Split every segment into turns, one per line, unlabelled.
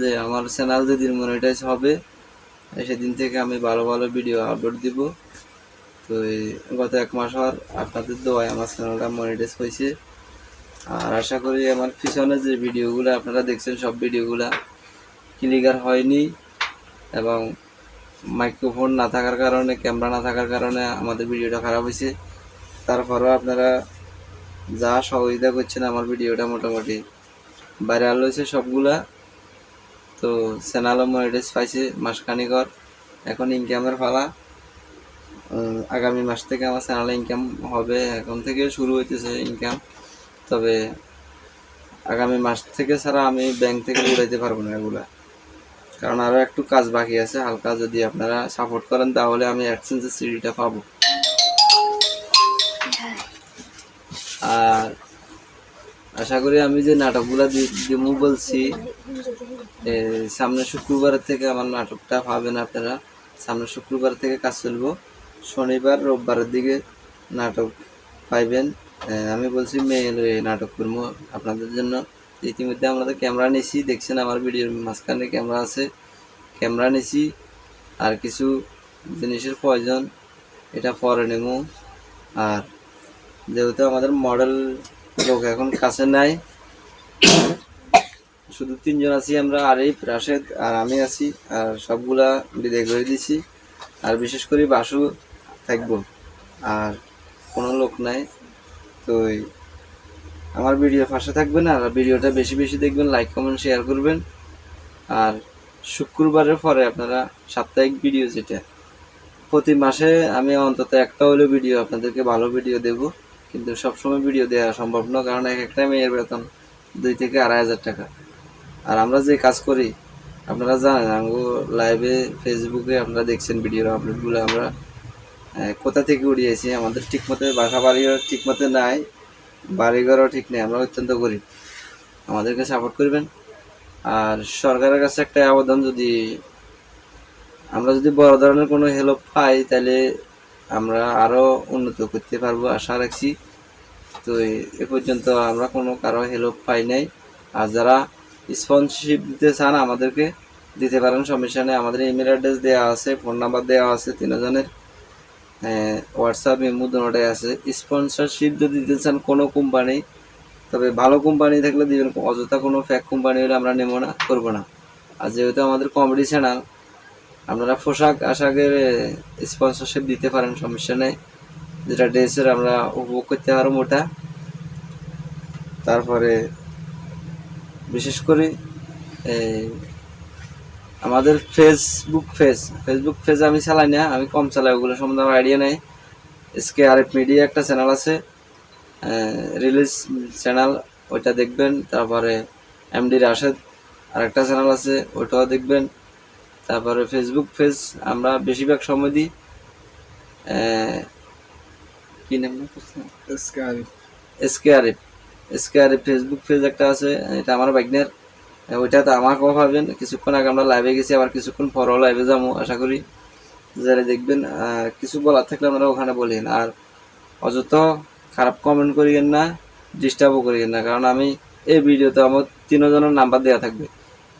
যে আমার চ্যানেল যেদিন মনিটাইজ হবে সেদিন থেকে আমি ভালো ভালো ভিডিও আপলোড দিব। তো এই গত এক মাস হওয়ার আপনাদের দোয়ায় আমার চ্যানেলটা মনিটাইজ হয়েছে। আর আশা করি আমার পিছনে যে ভিডিওগুলো আপনারা দেখছেন, সব ভিডিওগুলো ক্লিয়ার হয়নি এবং মাইক্রোফোন না থাকার কারণে ক্যামেরা না থাকার কারণে আমাদের ভিডিওটা খারাপ হয়েছে। তারপরেও আপনারা যা সহযোগিতা করছেন, আমার ভিডিওটা মোটামুটি ভাইরাল হয়েছে সবগুলা। তো চ্যানেলও মনিটাইজ পাইছে মাসখানিকর। এখন ইনকামের ফালা আগামী মাস থেকে আমার চ্যানেলে ইনকাম হবে। এখন থেকে শুরু হইতেছে ইনকাম তবে আগামী মাস থেকে ছাড়া আমি ব্যাংক থেকে উড়াইতে পারব না এগুলা। কারণ আরও একটু কাজ বাকি আছে। হালকা যদি আপনারা সাপোর্ট করেন, তাহলে আমি অ্যাডসেন্সের সিডিটা পাবো। আর আশা করি আমি যে নাটকগুলো দিব বলছি সামনে শুক্রবার থেকে আমার নাটকটা পাবেন আপনারা। সামনে শুক্রবার থেকে কাজ চলবো। শনিবার, রোববারের দিকে নাটক পাইবেন। আমি বলছি মেয়ে লয়ে নাটক করব আপনাদের জন্য। ইতিমধ্যে আমরা তো ক্যামেরা নিছি, দেখছেন আমার ভিডিওর মাঝখানে ক্যামেরা আছে। ক্যামেরা নিছি, আর কিছু জিনিসের প্রয়োজন, এটা পরে নেব। আর যেহেতু আমাদের মডেল লোক এখন কাছে নাই শুধু তিনজন আছি আমরা, আরিফ, রাশেদ আর আমি আছি, আর সবগুলা বিদায় করে দিছি। আর বিশেষ করে বাসু থাকব, আর কোনো লোক নাই। তো আমার ভিডিও পাশে থাকবেন আর ভিডিওটা বেশি বেশি দেখবেন লাইক কমেন্ট শেয়ার করবেন। আর শুক্রবারের পরে আপনারা সাপ্তাহিক ভিডিও যেটা, প্রতি মাসে আমি অন্তত একটা হলেও ভিডিও আপনাদেরকে ভালো ভিডিও দেব। কিন্তু সবসময় ভিডিও দেওয়া সম্ভব না, কারণ এক একটা মেয়ের বেতন দুই থেকে আড়াই হাজার টাকা। আর আমরা যে কাজ করি, আপনারা জানেন আমগো লাইভে ফেসবুকে আপনারা দেখছেন ভিডিওর আপলোডগুলো আমরা কোথা থেকে উড়িয়েছি, আমাদের ঠিক মতো বাসা বাড়িও ঠিক মতো নাই, বাড়িঘরও ঠিক নেই, আমরা অত্যন্ত গরিব। আমাদেরকে সাপোর্ট করবেন। আর সরকারের কাছে একটা আবেদন, যদি আমরা যদি বড় ধরনের কোনো হেল্প পাই, তাহলে আমরা আরও উন্নত করতে পারব, আশা রাখছি। তো এ পর্যন্ত আমরা কোনো কারও হেল্প পাই নাই। আর যারা স্পন্সরশিপ দিতে চান, আমাদেরকে দিতে পারেন। সমস্যা নেই আমাদের ইমেল অ্যাড্রেস দেওয়া আছে ফোন নাম্বার দেওয়া আছে, তিনজনের হোয়াটসঅ্যাপ ইমো দুটাই আছে। স্পন্সরশিপ যদি দিতে চান কোনো কোম্পানি তবে ভালো কোম্পানি থাকলে দিবেন, অযথা কোনো ফ্যাক কোম্পানি হলে আমরা নেব না, করব না। আর যেহেতু আমাদের কমেডি চ্যানেল আপনারা পোশাক আশাকের স্পন্সরশিপ দিতে পারেন সমস্যা নেই যেটা ড্রেসের আমরা উপভোগ করতে পারব ওটা। তারপরে বিশেষ করে এই আমাদের ফেসবুক পেজ ফেসবুক পেজ আমি চালাই না আমি কম চালাই ওগুলো সম্বন্ধে আমার আইডিয়া নেই। এসকে আর এফ মিডিয়া একটা চ্যানেল আছে রিলিজ চ্যানেল ওইটা দেখবেন। তারপরে এমডি রাশেদ আরেকটা চ্যানেল আছে ওইটাও দেখবেন। তারপরে ফেসবুক পেজ আমরা বেশিরভাগ সময় দিই। কি নাম? SK Arif SK Arif Facebook page একটা আছে, এটা আমার বাইকনের ওইটাতে আমাকেও পাবেন কিছুক্ষণ আগে আমরা লাইভে গেছি, আবার কিছুক্ষণ পরও লাইভে যাব, আশা করি। যারা দেখবেন কিছু বলার থাকলে আমরা ওখানে বলেন। আর অযথ খারাপ কমেন্ট করিয়েন না ডিস্টার্বও করিয়েন না, কারণ আমি এই ভিডিওতে আমার তিনজনের নাম্বার দেওয়া থাকবে।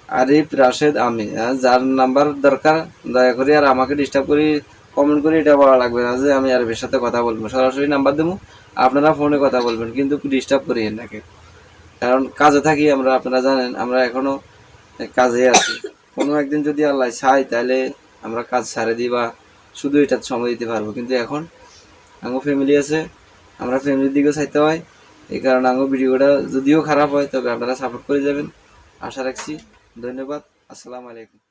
আরিফ, রাশেদ, আমি যার নাম্বার দরকার, দয়া করে আর আমাকে ডিস্টার্ব করি কমেন্ট করে এটা বলা লাগবে না যে আমি আরিফের সাথে কথা বলব সরাসরি নাম্বার দেবো, আপনারা ফোনে কথা বলবেন, কিন্তু ডিস্টার্ব করিয়েন না কেউ। কারণ কাজে থাকি আমরা, আপনারা জানেন, আমরা এখনও কাজে আছি। কোনো একদিন যদি আল্লাহ চাই তাহলে আমরা কাজ ছাড়ে দিই বা শুধু এটা সময় দিতে পারব। কিন্তু এখন আমার ফ্যামিলি আছে, আমরা ফ্যামিলির দিকেও চাইতে হয়। এই কারণে আমার ভিডিওটা যদিও খারাপ হয়, তবে আপনারা সাপোর্ট করে যাবেন। আশা রাখছি, ধন্যবাদ, আসসালামু আলাইকুম।